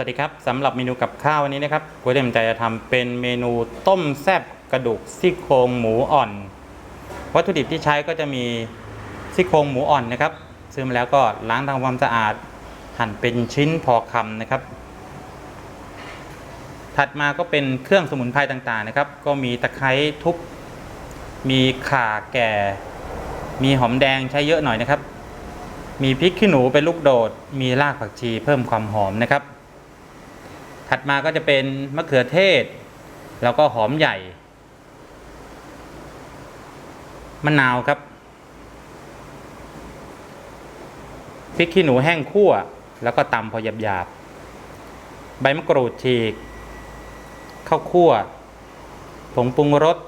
วัสดีครับสำหรับเมนูกับข้าววันนี้นะครับก๋วยเตี๋ยวใจจะทำเป็นเมนูต้มแซบกระดูกซี่โครงหมูอ่อน วัตถุดิบที่ใช้ก็จะมีซี่โครงหมูอ่อนนะครับ ซื้อมาแล้วก็ล้างทำความสะอาด หั่นเป็นชิ้นพอคำนะครับ ถัดมาก็เป็นเครื่องสมุนไพรต่างๆนะครับ ก็มีตะไคร้ทุบมีข่าแก่ มีหอมแดงใช้เยอะหน่อยนะครับ มีพริกขี้หนูเป็นลูกโดด มีรากผักชีเพิ่มความหอมนะครับ ถัดมาก็จะเป็นมะเขือเทศ แล้วก็หอมใหญ่ มะนาวครับ พริกขี้หนูแห้งคั่ว แล้วก็ตำพอหยาบๆ ใบมะกรูดฉีก ข้าวคั่ว ผงปรุงรส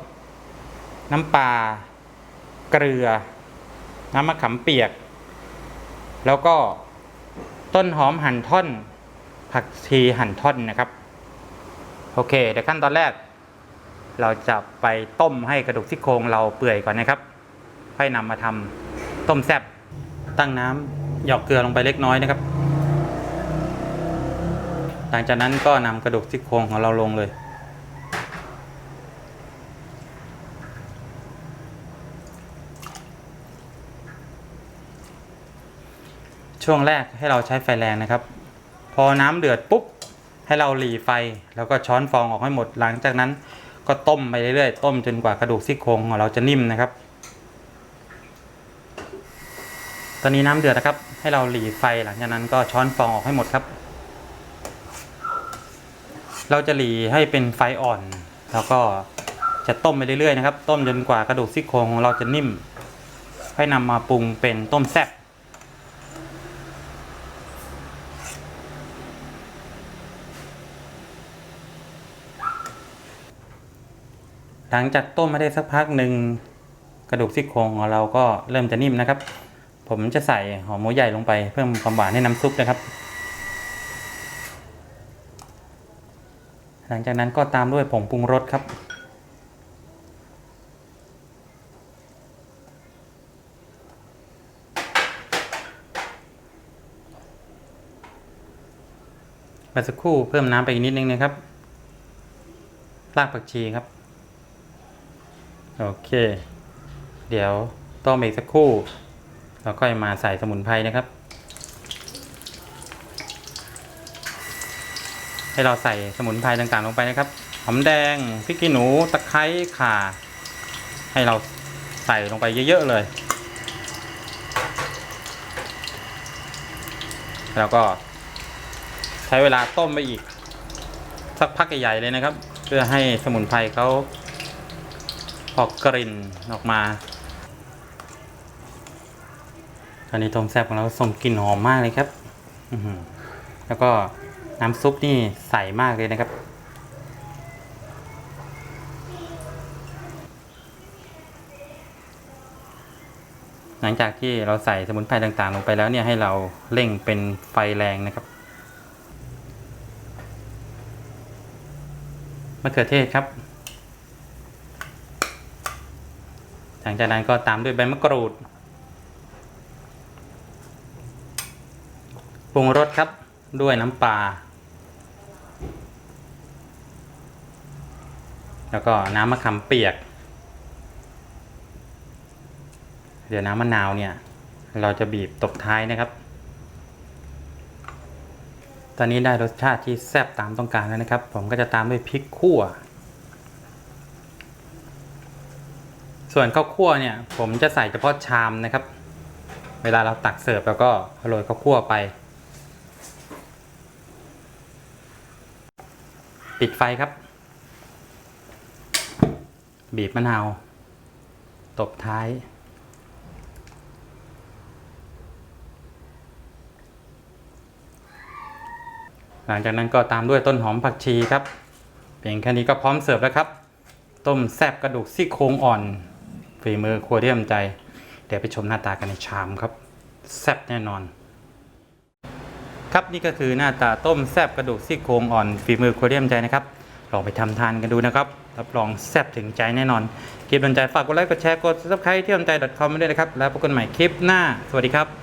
น้ำปลา เกลือ น้ำมะขามเปียก แล้วก็ต้นหอมหั่นท่อน ผักชีหั่นท่อนนะครับ โอเคเดี๋ยวขั้นตอนแรก เราจะไปต้มให้กระดูกซี่โครงเราเปื่อยก่อนนะครับ ค่อยนำมาทำต้มแซ่บตั้งน้ำหยอกเกลือลงไปเล็กน้อยนะครับ หลังจากนั้นก็นำกระดูกซี่โครงของเราลงเลย ช่วงแรกให้เราใช้ไฟแรงนะครับ พอน้ำเดือดปุ๊บ ให้เราหลีไฟ แล้วก็ช้อนฟองออกให้หมดหลังจากนั้น ก็ต้มไปเรื่อยๆต้มจนกว่ากระดูกซี่โครงของเราจะนิ่มนะครับ ตอนนี้น้ำเดือดนะครับ ให้เราหลีไฟหลังจากนั้นก็ช้อนฟองออกให้หมดครับ เราจะหลีให้เป็นไฟอ่อน แล้วก็จะต้มไปเรื่อยๆนะครับ ต้มจนกว่ากระดูกซี่โครงของเราจะนิ่ม ให้นำมาปรุงเป็นต้มแซ่บ หลังจากต้มมาได้สักพักหนึ่งกระดูกซี่โครงของเราก็เริ่มจะนิ่มนะครับ ผมจะใส่หอมหัวใหญ่ลงไปเพิ่มความหวานให้น้ำซุปนะครับ หลังจากนั้นก็ตามด้วยผงปรุงรสครับมาสักครู่เพิ่มน้ำไปอีกนิดนึงนะครับ รากผักชีครับ โอเค เดี๋ยวต้มอีกสักครู่แล้วก็มาใส่สมุนไพรนะครับ ให้เราใส่สมุนไพรต่างๆลงไปนะครับ หอมแดงพริกขี้หนูตะไคร้ข่า ให้เราใส่ลงไปเยอะๆเลย แล้วก็ใช้เวลาต้มไปอีก สักพักใหญ่ๆเลยนะครับ เพื่อให้สมุนไพรเขา ออกกลิ่นออกมา ตอนนี้ต้มแซ่บของเราส่งกลิ่นหอมมากเลยครับ แล้วก็น้ำซุปนี่ใสมากเลยนะครับ หลังจากที่เราใส่สมุนไพรต่างๆ ลงไปแล้วเนี่ยให้เราเร่งเป็นไฟแรงนะครับมะเขือเทศครับ หลังจากนั้นก็ตามด้วยใบมะกรูดปรุงรสครับด้วยน้ำปลาแล้วก็น้ำมะขามเปียก เดี๋ยวน้ำมะนาวเนี่ย เราจะบีบตบท้ายนะครับ ตอนนี้ได้รสชาติที่แซ่บตามต้องการแล้วนะครับ ผมก็จะตามด้วยพริกขั่ว ส่วนข้าวคั่วเนี่ยผมจะใส่เฉพาะชามนะครับ เวลาเราตักเสิร์ฟแล้วก็โรยข้าวคั่วไป ปิดไฟครับ บีบมะนาว ตบท้ายหลังจากนั้นก็ตามด้วยต้นหอมผักชีครับ เพียงแค่นี้ก็พร้อมเสิร์ฟแล้วครับ ต้มแซ่บกระดูกซี่โครงอ่อน ฝีมือครัวเรียมใจ เดี๋ยวไปชมหน้าตากันในชามครับ แซ่บแน่นอน ครับนี่ก็คือหน้าตาต้มแซ่บกระดูกซี่โครงอ่อนฝีมือครัวเรียมใจนะครับลองไปทำทานกันดูนะครับรับรองแซ่บถึงใจแน่นอนคลิปโดนใจฝากกดไลค์กดแชร์กด subscribe ที่โดนใจ .com ด้วยนะครับแล้วพบกันใหม่คลิปหน้าสวัสดีครับ